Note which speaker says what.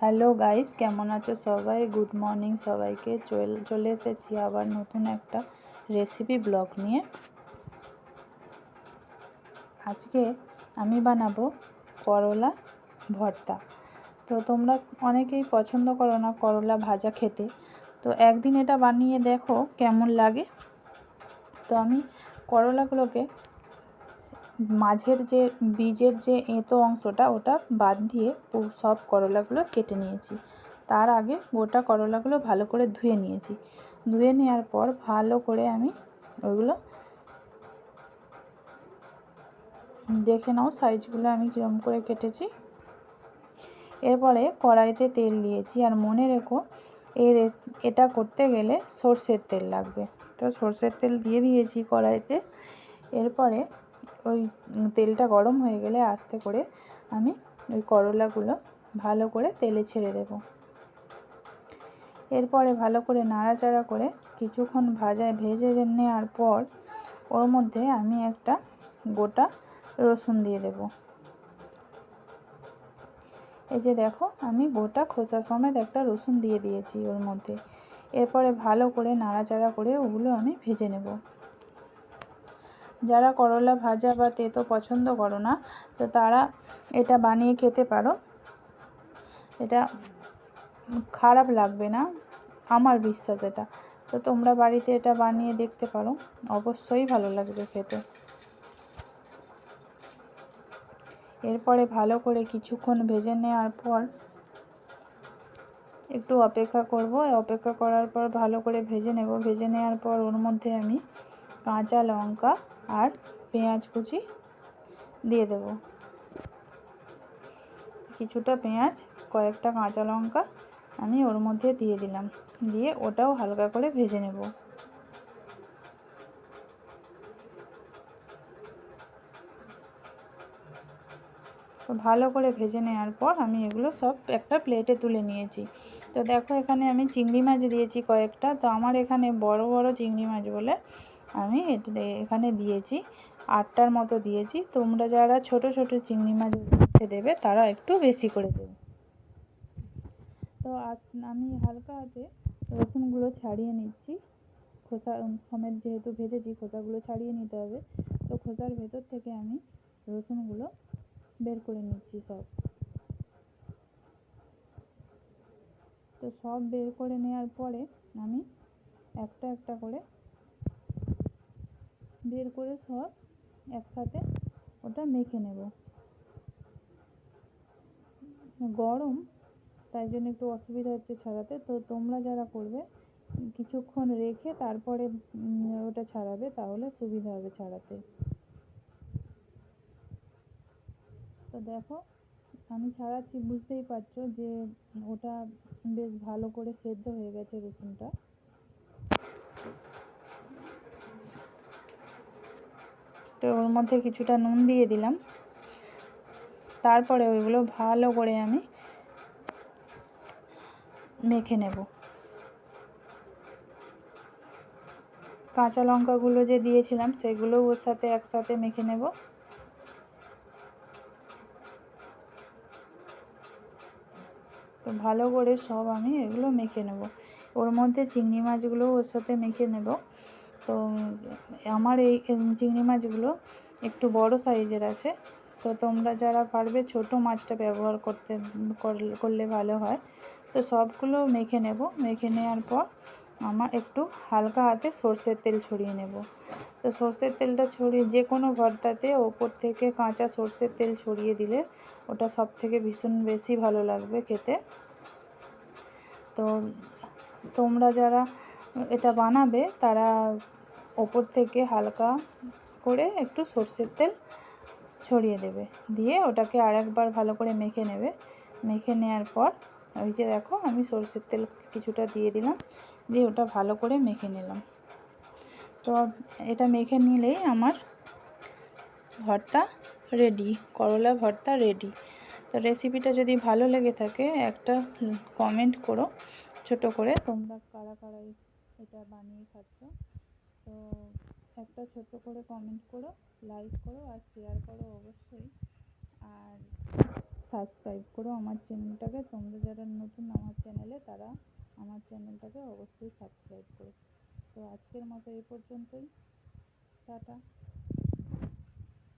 Speaker 1: Hello guys, কেমন আছো সবাই? গুড মর্নিং সবাইকে। চল- এসেছি আবার নতুন একটা রেসিপি ব্লগ নিয়ে। আজকে আমি বানাবো করলা ভর্তা। তো তোমরা অনেকেই পছন্দ করো না করলা ভাজা খেতে। তো একদিন এটা বানিয়ে দেখো কেমন লাগে। তো আমি করলাগুলোকে মাঝের যে বীজের যে এঁতো অংশটা, ওটা বাদ দিয়ে সব করলাগুলো কেটে নিয়েছি। তার আগে গোটা করলাগুলো ভালো করে ধুয়ে নিয়েছি। ধুয়ে নেওয়ার পর ভালো করে আমি ওইগুলো দেখে নাও সাইজগুলো আমি কীরকম করে কেটেছি। এরপরে কড়াইতে তেল দিয়েছি আর মনে রেখো এর এটা করতে গেলে সর্ষের তেল লাগবে। তো সর্ষের তেল দিয়ে দিয়েছি কড়াইতে। এরপরে ওই তেলটা গরম হয়ে গেলে আস্তে করে আমি ওই করলাগুলো ভালো করে তেলে ছেড়ে দেব। এরপরে ভালো করে নাড়াচাড়া করে কিছুক্ষণ ভাজায় ভেজে নেওয়ার পর ওর মধ্যে আমি একটা গোটা রসুন দিয়ে দেব। এই যে দেখো, আমি গোটা খোসা সমেত একটা রসুন দিয়ে দিয়েছি ওর মধ্যে। এরপরে ভালো করে নাড়াচাড়া করে ওগুলো আমি ভেজে নেব। যারা করলা ভাজা বা তেতো পছন্দ করো না, তো তারা এটা বানিয়ে খেতে পারো। এটা খারাপ লাগবে না, আমার বিশ্বাস এটা। তো তোমরা বাড়িতে এটা বানিয়ে দেখতে পারো, অবশ্যই ভালো লাগবে খেতে। এরপরে ভালো করে কিছুক্ষণ ভেজে নেওয়ার পর একটু অপেক্ষা করব। অপেক্ষা করার পর ভালো করে ভেজে নেব। ভেজে নেওয়ার পর ওর মধ্যে আমি কাঁচা লঙ্কা আর পেঁয়াজ কুচি দিয়ে দেব। কিছুটা পেঁয়াজ, কয়েকটা কাঁচা লঙ্কা আমি ওর মধ্যে দিয়ে দিলাম। দিয়ে ওটাও হালকা করে ভেজে নেব। ভালো করে ভেজে নেওয়ার পর আমি এগুলো সব একটা প্লেটে তুলে নিয়েছি। তো দেখো এখানে আমি চিংড়ি মাছ দিয়েছি কয়েকটা। তো আমার এখানে বড় বড় চিংড়ি মাছ বলে আমি এখানে দিয়েছি, আটটার মতো দিয়েছি। তোমরা যারা ছোট ছোট চিংড়ি মাছ দেবে, তারা একটু বেশি করে দেবে। তো আমি হালকা হাতে রসুনগুলো ছাড়িয়ে নিচ্ছি। খোসা সমেত যেহেতু ভেজেছি, খোসাগুলো ছাড়িয়ে নিতে হবে। তো খোসার ভেতর থেকে আমি রসুনগুলো বের করে নিচ্ছি সব। তো সব বের করে নেওয়ার পরে আমি একটা একটা করে বের করে সব একসাথে ওটা মেখে নেব। গরম, তাই জন্য একটু অসুবিধা হচ্ছে ছাড়াতে। তো তোমরা যারা করবে, কিছুক্ষণ রেখে তারপরে ওটা ছাড়াবে, তাহলে সুবিধা হবে ছাড়াতে। তো দেখো, আমি ছাড়াচ্ছি, বুঝতেই পারছ যে ওটা বেশ ভালো করে সেদ্ধ হয়ে গেছে রসুনটা। তো ওর মধ্যে কিছুটা নুন দিয়ে দিলাম। তারপরে ওইগুলো ভালো করে আমি মেখে নেব। কাঁচা লঙ্কাগুলো যে দিয়েছিলাম, সেগুলো ওর সাথে একসাথে মেখে নেব। তো ভালো করে সব আমি এগুলো মেখে নেব। ওর মধ্যে চিংড়ি মাছগুলো ওর সাথে মেখে নেব। তো আমার এই চিংড়ি মাছগুলো একটু বড় সাইজের আছে। তো তোমরা যারা পারবে ছোট মাছটা ব্যবহার করতে করলে ভালো হয়। তো সবগুলো মেখে নেব। মেখে নেওয়ার পর আমার একটু হালকা হাতে সর্ষের তেল ছড়িয়ে নেব। তো সর্ষের তেলটা ছড়িয়ে, যে কোনো ভর্তাতে ওপর থেকে কাঁচা সর্ষের তেল ছড়িয়ে দিলে ওটা সব থেকে ভীষণ বেশি ভালো লাগবে খেতে। তো তোমরা যারা এটা বানাবে তারা ওপর থেকে হালকা করে একটু সর্ষের তেল ছড়িয়ে দেবে। দিয়ে ওটাকে আরেকবার ভালো করে মেখে নেবে। মেখে নেওয়ার পর ওই যে দেখো আমি সর্ষের তেল কিছুটা দিয়ে দিলাম। দিয়ে ওটা ভালো করে মেখে নিলাম। তো এটা মেখে নিলেই আমার ভর্তা রেডি, করলা ভর্তা রেডি। তো রেসিপিটা যদি ভালো লেগে থাকে, একটা কমেন্ট করো। ছোট করে তোমরা কারা কারা এটা বানিয়ে খাচ্ছ। একটা ছোট করে কমেন্ট করো লাইক করো আর শেয়ার করো অবশ্যই। আর সাবস্ক্রাইব করো আমার চ্যানেলটাকে তোমরা যারা নতুন আমার চ্যানেলে তারা আমার চ্যানেলটাকে অবশ্যই